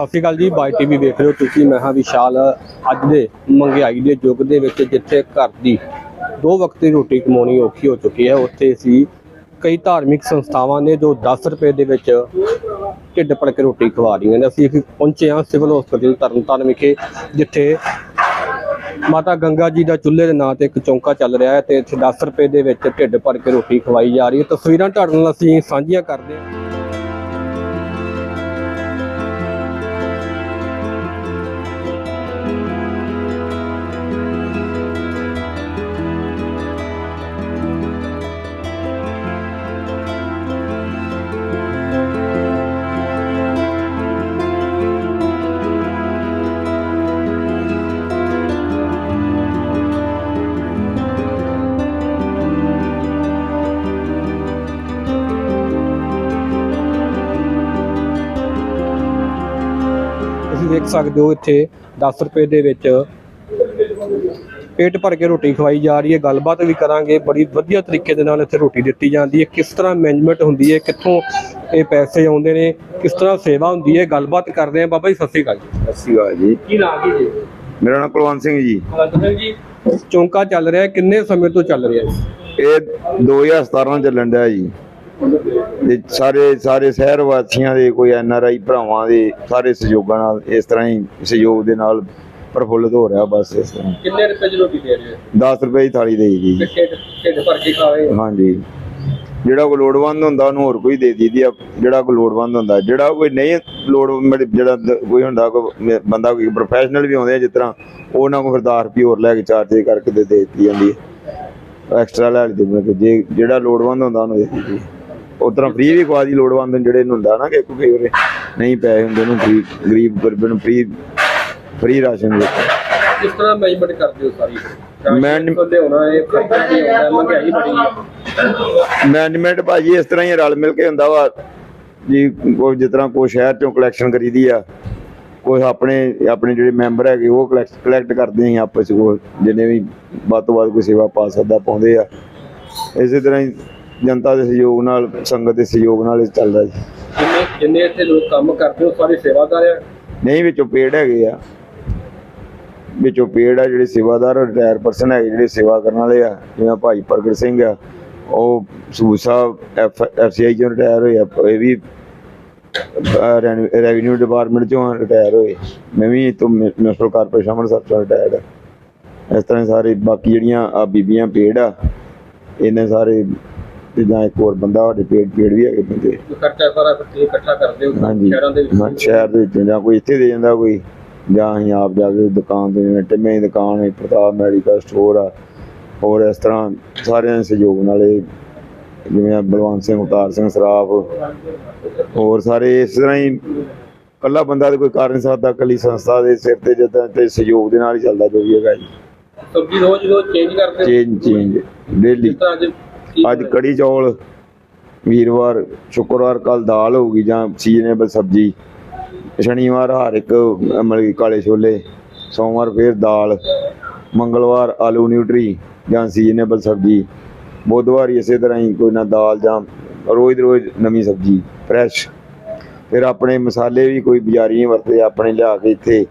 ਸਤਿ ਸ਼੍ਰੀ ਅਕਾਲ ਜੀ, ਬਾਈ ਟੀਵੀ ਵੇਖ ਰਹੇ ਹੋ ਤੁਸੀਂ, ਮੈਂ ਹਾਂ ਵਿਸ਼ਾਲ। ਅੱਜ ਦੇ ਮਹਿੰਗਾਈ ਦੇ ਯੁੱਗ ਦੇ ਵਿੱਚ ਜਿੱਥੇ ਘਰ ਦੀ ਦੋ ਵਕਤ ਦੀ ਰੋਟੀ ਕਮਾਉਣੀ ਔਖੀ ਹੋ ਚੁੱਕੀ ਹੈ, ਉੱਥੇ ਅਸੀਂ ਕਈ ਧਾਰਮਿਕ ਸੰਸਥਾਵਾਂ ਨੇ ਜੋ 10 ਰੁਪਏ ਦੇ ਵਿੱਚ ਢਿੱਡ ਭਰ ਕੇ ਰੋਟੀ ਖਵਾ ਰਹੀਆਂ ਨੇ। ਅਸੀਂ ਪਹੁੰਚੇ ਹਾਂ ਸਿਵਲ ਹਸਪੀਟਲ ਤਰਨਤਾਰਨ ਵਿਖੇ, ਜਿੱਥੇ ਮਾਤਾ ਗੰਗਾ ਜੀ ਦਾ ਚੁੱਲ੍ਹੇ ਦੇ ਨਾਂ ਤੇ ਇੱਕ ਚੌਂਕਾ ਚੱਲ ਰਿਹਾ ਹੈ ਤੇ ਇੱਥੇ 10 ਰੁਪਏ ਦੇ ਵਿੱਚ ਢਿੱਡ ਭਰ ਕੇ ਰੋਟੀ ਖਵਾਈ ਜਾ ਰਹੀ ਹੈ। ਤਸਵੀਰਾਂ ਤੁਹਾਡੇ ਨਾਲ ਅਸੀਂ ਸਾਂਝੀਆਂ ਕਰਦੇ ਹਾਂ। ਦੇਖ ਸਕਦੇ ਹੋ ਇੱਥੇ 10 ਰੁਪਏ ਦੇ ਵਿੱਚ। ਪੇਟ ਭਰ ਕੇ ਰੋਟੀ ਖਵਾਈ ਜਾ ਰਹੀ ਹੈ। ਗੱਲਬਾਤ ਵੀ ਕਰਾਂਗੇ। ਬੜੀ ਵਧੀਆ ਤਰੀਕੇ ਦੇ ਨਾਲ ਇੱਥੇ ਰੋਟੀ ਦਿੱਤੀ ਜਾਂਦੀ ਹੈ। ਕਿਸ ਤਰ੍ਹਾਂ ਮੈਨੇਜਮੈਂਟ ਹੁੰਦੀ ਹੈ? ਕਿੱਥੋਂ ਇਹ ਪੈਸੇ ਆਉਂਦੇ ਨੇ? ਕਿਸ ਤਰ੍ਹਾਂ ਸੇਵਾ ਹੁੰਦੀ ਹੈ? ਗੱਲਬਾਤ ਕਰਦੇ ਹਾਂ। ਬਾਬਾ ਜੀ ਸਤਿ ਸ਼੍ਰੀ ਅਕਾਲ ਜੀ। ਸਤਿ ਸ਼੍ਰੀ ਅਕਾਲ ਜੀ। ਕੀ ਨਾਮ ਕੀ ਜੀ? ਮੇਰਾ ਨਾਮ ਕੁਲਵੰਤ ਸਿੰਘ ਜੀ। ਚੌਂਕਾ ਚੱਲ ਰਿਹਾ। ਹੈ ਕਿੰਨੇ ਸਮੇਂ ਤੋਂ ਚੱਲ ਰਿਹਾ ਹੈ ਇਹ 2017 ਚੱਲਣ ਡਿਆ ਜੀ। ਤੇ ਸਾਰੇ ਸਾਰੇ ਸ਼ਹਿਰ ਵਾਸੀਆਂ ਦੇ ਕੋਈ ਐਨ ਆਰ ਆਈ ਭਰਾਵਾਂ ਦੇ ਸਾਰੇ ਸਹਿਯੋਗਾਂ ਨਾਲ ਇਸ ਤਰ੍ਹਾਂ ਹੀ ਸਹਿਯੋਗ ਦੇ ਨਾਲ ਪ੍ਰਫੁੱਲਤ ਹੋ ਰਿਹਾ ਬਸ ਇਸ ਤਰ੍ਹਾਂ। ਕਿੰਨੇ ਰੁਪਏ ਦੀ ਰੋਟੀ ਦੇ ਰਹੇ 10 ਰੁਪਏ ਦੀ ਥਾਲੀ ਦੇਈ ਜੀ ਢਿੱਡ ਢਿੱਡ ਭਰ ਕੇ ਖਾਵੇ। ਹਾਂਜੀ। ਜਿਹੜਾ ਕੋਈ ਲੋੜਵੰਦ ਹੁੰਦਾ ਉਹਨੂੰ ਹੋਰ ਕੋਈ ਦੇ ਦੀਦੀ ਆ। ਜਿਹੜਾ ਕੋਈ ਲੋੜਵੰਦ ਹੁੰਦਾ ਜਿਹੜਾ ਕੋਈ ਨਹੀਂ ਲੋੜ ਜਿਹੜਾ ਕੋਈ ਹੁੰਦਾ ਮ- ਬੰਦਾ ਕੋਈ ਪ੍ਰੋਫੈਸ਼ਨਲ ਵੀ ਆਉਂਦੇ ਆ ਜਿਸ ਤਰ੍ਹਾਂ ਉਹਨਾਂ ਕੋਲ ਫਿਰ 10 ਰੁਪਏ ਹੋਰ ਲੈ ਕੇ ਚਾਰਜ ਕਰਕੇ ਦੇ ਦਿੱਤੀ ਜਾਂਦੀ ਹੈ ਐਕਸਟਰਾ ਲੈ ਲਈ ਕਿ ਜੇ ਜਿਹੜਾ ਲੋੜਵੰਦ ਹੁੰਦਾ ਉਹਨੂੰ ਦੇ ਦਿੱਤੀ ਉਸ ਤਰ੍ਹਾਂ ਫ੍ਰੀ ਵੀ ਖਵਾ ਦੀ ਲੋੜਵੰਦ ਨੂੰ ਜਿਹੜੇ ਨੂੰ ਹੁੰਦਾ ਨਾ ਕਿ ਕੋਈ ਉਹਦੇ ਨਹੀਂ ਪੈਸੇ ਹੁੰਦੇ ਉਹਨੂੰ free- ਗਰੀਬ ਗਰੀਬ ਨੂੰ ਫ੍ਰੀ ਫ੍ਰੀ ਰਾਸ਼ਨ ਦੇ ਕਿਸ ਤਰ੍ਹਾਂ ਮੈਨੇਜਮੈਂਟ ਕਰਦੇ ਹੋ ਸਾਰੀ? ਮੈਨੇਜਮੈਂਟ ਭਾਜੀ ਇਸ ਤਰ੍ਹਾਂ ਹੀ ਰਲ ਮਿਲ ਕੇ ਹੁੰਦਾ ਵਾ। ਜੀ ਕੋਈ ਜਿਸ ਤਰ੍ਹਾਂ ਕੋਈ ਸ਼ਹਿਰ ਚੋਂ ਕਲੈਕਸ਼ਨ ਕਰੀਦੀ ਆ ਕੋਈ ਆਪਣੇ ਆਪਣੇ ਜਿਹੜੇ ਮੈਂਬਰ ਹੈਗੇ ਉਹ ਕਲੈਕਟ ਕਰਦੇ ਆ ਆਪਸ ਵਿੱਚ ਜਿੰਨੇ ਵੀ ਵੱਧ ਤੋਂ ਵੱਧ ਕੋਈ ਸੇਵਾ ਪਾ ਸਕਦਾ ਪਾਉਂਦੇ ਆ। ਇਸੇ ਤਰ੍ਹਾਂ ਹੀ ਜਨਤਾ ਦੇ ਸਹਿਯੋਗ ਨਾਲ ਸੰਗਤ ਦੇ ਸਹਿਯੋਗ ਨਾਲ ਇਹ ਚੱਲਦਾ ਜੀ। ਜਿੰਨੇ ਜਿੰਨੇ ਇੱਥੇ ਲੋਕ ਕੰਮ ਕਰਦੇ ਹੋ ਸਾਰੇ ਸੇਵਾਦਾਰ ਆ? ਨਹੀਂ ਵਿੱਚੋਂ ਪੇੜ ਹੈਗੇ ਆ। ਵਿੱਚੋਂ ਪੇੜ ਆ ਜਿਹੜੇ ਸੇਵਾਦਾਰ ਰਿਟਾਇਰ ਪਰਸਨ ਹੈਗੇ ਜਿਹੜੇ ਸੇਵਾ ਕਰਨ ਵਾਲੇ ਆ ਜਿਵੇਂ ਭਾਈ ਪ੍ਰਗਟ ਸਿੰਘ ਆ ਉਹ ਸੂਦ ਸਾਹਿਬ ਐਫਸੀਆਈ ਚੋਂ ਰਿਟਾਇਰ ਹੋਏ ਆ ਇਹ ਵੀ ਰੈਵਨਿਊ ਡਿਪਾਰਟਮੈਂਟ ਚੋਂ ਰਿਟਾਇਰ ਹੋਏ। ਮੈਂ ਵੀ ਤੋਂ ਮਿਊਨਿਸਪਲ ਕਾਰਪੋਰੇਸ਼ਨ ਅੰਮ੍ਰਿਤਸਰ ਚੋਂ ਰਿਟਾਇਰਡ ਆ। ਇਸ ਤਰ੍ਹਾਂ ਸਾਰੇ ਬਾਕੀ ਜਿਹੜੀਆਂ ਆ ਬੀਬੀਆਂ ਪੇੜ ਆ ਇਹਨੇ ਸਾਰੇ ਤੇ ਜਾਂ ਇੱਕ ਹੋਰ ਬੰਦਾ ਸਾਡੇ ਪੇੜ ਪੇੜ ਵੀ ਹੈਗੇ ਬੰਦੇ। ਖਰਚਾ ਸਾਰਾ ਤੁਸੀਂ ਇਕੱਠਾ ਕਰਦੇ ਹੋ ਹਾਂਜੀ। ਸ਼ਹਿਰਾਂ ਦੇ ਹਾਂ ਵਿੱਚ ਸ਼ਹਿਰ ਦੇ ਵਿੱਚ ਜਾਂ ਕੋਈ ਇੱਥੇ ਦੇ ਜਾਂਦਾ ਕੋਈ ਜਾਂ ਅਸੀਂ ਆਪ ਜਾ ਕੇ ਦੁਕਾਨ ਤੇ ਜਿਵੇਂ ਟਿੰਮੇ ਦੀ ਦੁਕਾਨ ਹੈ ਪ੍ਰਤਾਪ ਮੈਡੀਕਲ ਸਟੋਰ ਆ ਹੋਰ ਇਸ ਤਰ੍ਹਾਂ ਸਾਰਿਆਂ ਦੇ ਸਹਿਯੋਗ ਨਾਲ ਇਹ ਜਿਵੇਂ ਬਲਵੰਤ ਸਿੰਘ ਉਤਾਰ ਸਿੰਘ ਸਰਾਫ ਹੋਰ ਸਾਰੇ ਇਸ ਤਰ੍ਹਾਂ ਹੀ ਕੱਲਾ ਬੰਦਾ ਤੇ ਕੋਈ ਕਰ ਨਹੀਂ ਸਕਦਾ ਕੱਲੀ ਸੰਸਥਾ ਦੇ ਸਿਰ ਤੇ ਜਿੱਦਾਂ ਤੇ ਸਹਿਯੋਗ ਦੇ ਨਾਲ ਹੀ ਚੱਲਦਾ ਜੋ ਵੀ ਹੈਗਾ ਜੀ। ਸਬਜ਼ੀ ਰੋਜ਼ ਰੋਜ਼ ਚੇਂਜ ਕਰਦੇ ਚੇਂਜ ਚੇਂਜ ਡੇਲੀ ਅੱਜ ਕੜੀ ਚੌਲ ਵੀਰਵਾਰ ਸ਼ੁੱਕਰਵਾਰ ਕੱਲ ਦਾਲ ਹੋਊਗੀ ਜਾਂ ਸੀਜ਼ਨੇਬਲ ਸਬਜ਼ੀ। ਸ਼ਨੀਵਾਰ ਹਰ ਇੱਕ ਮਤਲਬ ਕਿ ਕਾਲੇ ਛੋਲੇ ਸੋਮਵਾਰ ਫੇਰ ਦਾਲ ਮੰਗਲਵਾਰ ਆਲੂ ਨਿਊਟਰੀ ਜਾਂ ਸੀਜ਼ਨੇਬਲ ਸਬਜ਼ੀ। ਬੁੱਧਵਾਰ ਹੀ ਇਸੇ ਤਰ੍ਹਾਂ ਹੀ ਕੋਈ ਨਾ ਦਾਲ ਜਾਂ ਰੋਜ਼ ਦੀ ਰੋਜ਼ ਨਵੀਂ ਸਬਜ਼ੀ ਫਰੈਸ਼ ਫਿਰ ਆਪਣੇ ਮਸਾਲੇ ਵੀ ਕੋਈ ਬਾਜ਼ਾਰੀ ਵਰਤੇ ਆਪਣੇ ਲਿਆ ਕੇ ਇੱਥੇ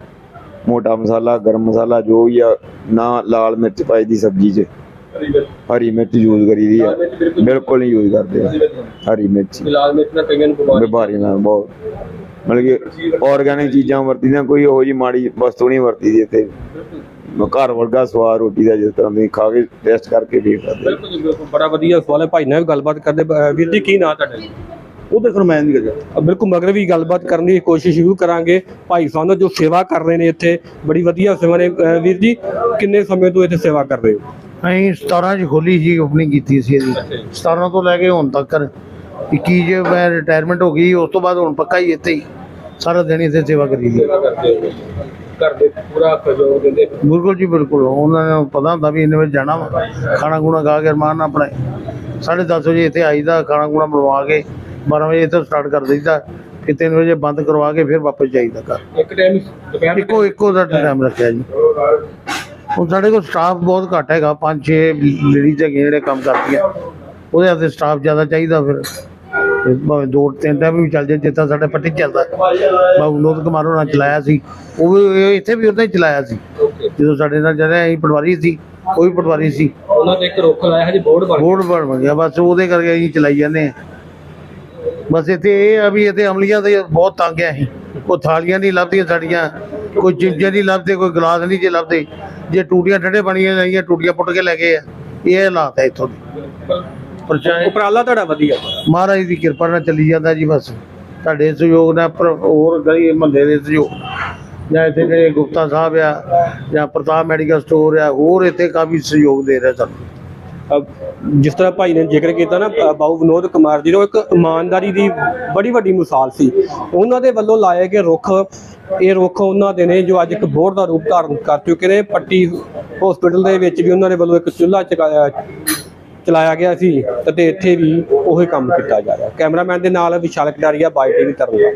ਮੋਟਾ ਮਸਾਲਾ ਗਰਮ ਮਸਾਲਾ ਜੋ ਵੀ ਆ ਨਾ ਲਾਲ ਮਿਰਚ ਪਾਈ ਦੀ ਸਬਜ਼ੀ 'ਚ। ਹਰੀ ਮਿਰਚ। ਯੂਜ਼ ਕਰੀਦੀ ਆ। ਲਾਲ ਮਿਰਚ ਬਿਲਕੁਲ ਨਹੀਂ ਯੂਜ਼ ਕਰਦੇ ਆ। ਹਰੀ ਮਿਰਚ। ਲਾਲ ਮਿਰਚ ਨਾਲ ਕਈਆਂ ਨੂੰ ਬਿਮਾਰੀ ਬਿਮਾਰੀਆਂ ਨਾਲ ਬਹੁਤ। ਮਤਲਬ ਕਿ ਆਰਗੈਨਿਕ ਚੀਜ਼ਾਂ ਵਰਤੀਆਂ ਕੋਈ ਉਹੋ ਜੀ ਮਾੜੀ ਵਸਤੂ ਨਹੀਂ ਵਰਤੀ ਦੀ ਇੱਥੇ ਘਰ ਵਰਗਾ ਸਵਾਦ ਰੋਟੀ ਦਾ ਜਿਸ ਤਰ੍ਹਾਂ ਤੁਸੀਂ ਖਾ ਕੇ ਟੈਸਟ ਕਰਕੇ ਦੇਖ ਸਕਦੇ ਬਿਲਕੁਲ ਜੀ ਬਿਲਕੁਲ। ਬੜਾ ਵਧੀਆ ਸਵਾਲ ਹੈ। ਭਾਈ ਨਾਲ ਵੀ ਗੱਲਬਾਤ ਕਰਦੇ ਵੀਰ ਜੀ ਕੀ ਨਾਂ ਤੁਹਾਡਾ? ਜੀ ਉਹ ਦੇਖੋ ਮੈਂ ਨਹੀਂ ਅਹ ਬਿਲਕੁਲ ਮਗਰ ਵੀ ਗੱਲਬਾਤ ਕਰਨ ਦੀ ਕੋਸ਼ਿਸ਼ ਜ਼ਰੂਰ ਕਰਾਂਗੇ। ਭਾਈ ਸਾਹਿਬ ਜੋ ਸੇਵਾ ਕਰ ਰਹੇ ਨੇ ਇੱਥੇ ਬੜੀ ਵਧੀਆ ਸੇਵਾ ਨੇ। ਵੀਰ ਜੀ ਕਿੰਨੇ ਸਮੇਂ ਤੋਂ ਇੱਥੇ ਸੇਵਾ ਕਰ ਰਹੇ ਹੋ? ਅਸੀਂ 17 ਚ ਖੋਲੀ ਸੀ ਓਪਨਿੰਗ ਕੀਤੀ ਸੀ ਇਹਦੀ। 17 ਤੋਂ ਲੈ ਕੇ ਹੁਣ ਤੱਕ 21 ਚ ਮੈਂ ਰਿਟਾਇਰਮੈਂਟ ਹੋ ਗਈ ਉਸ ਤੋਂ ਬਾਅਦ ਹੁਣ ਪੱਕਾ ਹੀ ਇੱਥੇ ਹੀ। ਸਾਰਾ ਦਿਨ ਇੱਥੇ ਸੇਵਾ ਕਰੀ ਦੀ। ਸੇਵਾ ਕਰਦੇ ਹੋ। ਘਰ ਦੇ ਪੂਰਾ ਸਹਿਯੋਗ ਦਿੰਦੇ ਬਿਲਕੁਲ ਜੀ ਬਿਲਕੁਲ। ਉਹਨਾਂ ਨੂੰ ਪਤਾ ਹੁੰਦਾ ਵੀ ਇੰਨੇ ਵਜੇ ਜਾਣਾ ਵਾ। ਖਾਣਾ ਖੂਣਾ ਖਾ ਕੇ ਰਮਾਨ ਨਾਲ ਆਪਣੇ। ਸਾਢੇ ਦਸ ਵਜੇ ਇੱਥੇ ਆਈਦਾ ਖਾਣਾ ਖੂਣਾ ਬਣਵਾ ਕੇ 12 ਵਜੇ ਇੱਥੇ ਸਟਾਰਟ ਕਰ ਦਈਦਾ। ਫਿਰ 3 ਵਜੇ ਬੰਦ ਕਰਵਾ ਕੇ ਫਿਰ ਵਾਪਸ ਜਾਈਦਾ ਘਰ। ਇੱਕ ਟਾਈਮ ਇੱਕੋ ਇੱਕੋ ਦਾ ਟਾਈਮ ਰੱਖਿਆ ਜੀ। ਹੁਣ ਸਾਡੇ ਕੋਲ ਸਟਾਫ ਬਹੁਤ ਘੱਟ ਹੈਗਾ ਪੰਜ ਛੇ ਲੇਡੀਜ਼ ਹੈਗੀਆਂ ਜਿਹੜੇ ਕੰਮ ਕਰਦੀਆਂ। ਉਹਦੇ ਵਾਸਤੇ ਸਟਾਫ ਜ਼ਿਆਦਾ ਚਾਹੀਦਾ ਫਿਰ। ਭਾਵੇਂ ਦੋ ਤਿੰਨ ਟਾਈਮ ਵੀ ਚੱਲ ਜਾਏ ਜਿੱਦਾਂ ਸਾਡੇ ਪੱਟੀ ਚੱਲਦਾ। ਬਾਬੂ ਵਿਨੋਦ ਕੁਮਾਰ ਹੋਣਾ ਚਲਾਇਆ ਸੀ। ਉਹ ਵੀ ਇੱਥੇ ਵੀ ਉਹਦਾ ਹੀ ਚਲਾਇਆ ਸੀ। ਜਦੋਂ ਸਾਡੇ ਨਾਲ ਜਿਹੜੇ ਅਸੀਂ ਪਟਵਾਰੀ ਸੀ ਉਹ ਵੀ ਪਟਵਾਰੀ ਸੀ। ਉਹਨਾਂ ਤੇ ਇੱਕ ਰੁੱਖ ਲਾਇਆ ਹਜੇ ਬੋਰਡ ਬਣ ਬੋਰਡ ਬਣ ਗਿਆ ਬਸ ਉਹਦੇ ਕਰਕੇ ਅਸੀਂ ਚਲਾਈ ਜਾਂਦੇ ਹਾਂ। ਬਸ ਇੱਥੇ ਇਹ ਆ ਵੀ ਇੱਥੇ ਅਮਲੀਆਂ ਦੇ ਬਹੁਤ ਤੰਗ ਆ ਅਸੀਂ। ਥਾਲੀਆਂ ਨਹੀਂ ਲੱਭਦੀਆਂ ਸਾਡੀਆਂ ਕੋਈ ਚਿਮਚੇ ਨਹੀਂ ਲੱਭਦੇ ਕੋਈ ਗਲਾਸ ਨਹੀਂ ਜੇ ਲੱਭਦੇ। ਜੇ ਟੂਟੀਆਂ ਠੰਡੇ ਬਣੀਆਂ ਜਾਈਆਂ ਟੂਟੀਆਂ ਪੁੱਟ ਕੇ ਲੈ ਗਏ ਆ। ਇਹ ਹਾਲਾਤ ਹੈ ਇੱਥੋਂ ਦੇ। ਪਰਚਾਏ ਉਪਰਾਲਾ ਤੁਹਾਡਾ ਵਧੀਆ ਮਹਾਰਾਜ ਦੀ ਕਿਰਪਾ ਨਾਲ ਚੱਲੀ ਜਾਂਦਾ ਜੀ ਬਸ। ਤੁਹਾਡੇ ਸਹਿਯੋਗ ਨਾਲ ਪਰ ਹੋਰ ਗਲੀ ਮਹੱਲੇ ਦੇ ਸਹਿਯੋਗ। ਜਾਂ ਇੱਥੇ ਜਿਹੜੇ ਗੁਪਤਾ ਸਾਹਿਬ ਆ ਜਾਂ ਪ੍ਰਤਾਪ ਮੈਡੀਕਲ ਸਟੋਰ ਆ ਹੋਰ ਇੱਥੇ ਕਾਫੀ ਸਹਿਯੋਗ ਦੇ ਰਹੇ ਸਾਨੂੰ। ਜਿਸ ਤਰ੍ਹਾਂ ਭਾਈ ਨੇ ਜ਼ਿਕਰ ਕੀਤਾ ਨਾ, ਅਹ, ਬਾਊ ਵਿਨੋਦ ਕੁਮਾਰ ਜੀ ਉਹ ਇੱਕ ਇਮਾਨਦਾਰੀ ਦੀ ਬੜੀ ਵੱਡੀ ਮਿਸਾਲ ਸੀ। ਉਹਨਾਂ ਦੇ ਵੱਲੋਂ ਲਾਏ ਗਏ ਰੁੱਖ, ਇਹ ਰੁੱਖ ਉਹਨਾਂ ਦੇ ਨੇ ਜੋ ਅੱਜ ਇੱਕ ਬੋਰਡ ਦਾ ਰੂਪ ਧਾਰਨ ਕਰ ਚੁੱਕੇ ਨੇ। ਪੱਟੀ ਹਸਪੀਟਲ ਦੇ ਵਿੱਚ ਵੀ ਉਹਨਾਂ ਦੇ ਵੱਲੋਂ ਇੱਕ ਚੁੱਲ੍ਹਾ ਚਕਾਇਆ, ਚਲਾਇਆ ਗਿਆ ਸੀ ਅਤੇ ਇੱਥੇ ਵੀ ਉਹੀ ਕੰਮ ਕੀਤਾ ਜਾ ਰਿਹਾ। ਕੈਮਰਾਮੈਨ ਦੇ ਨਾਲ ਵਿਸ਼ਾਲ ਕਟਾਰੀਆ ਬਾਈ ਟੀਵੀ ਤਰਨਤਾਰਨ।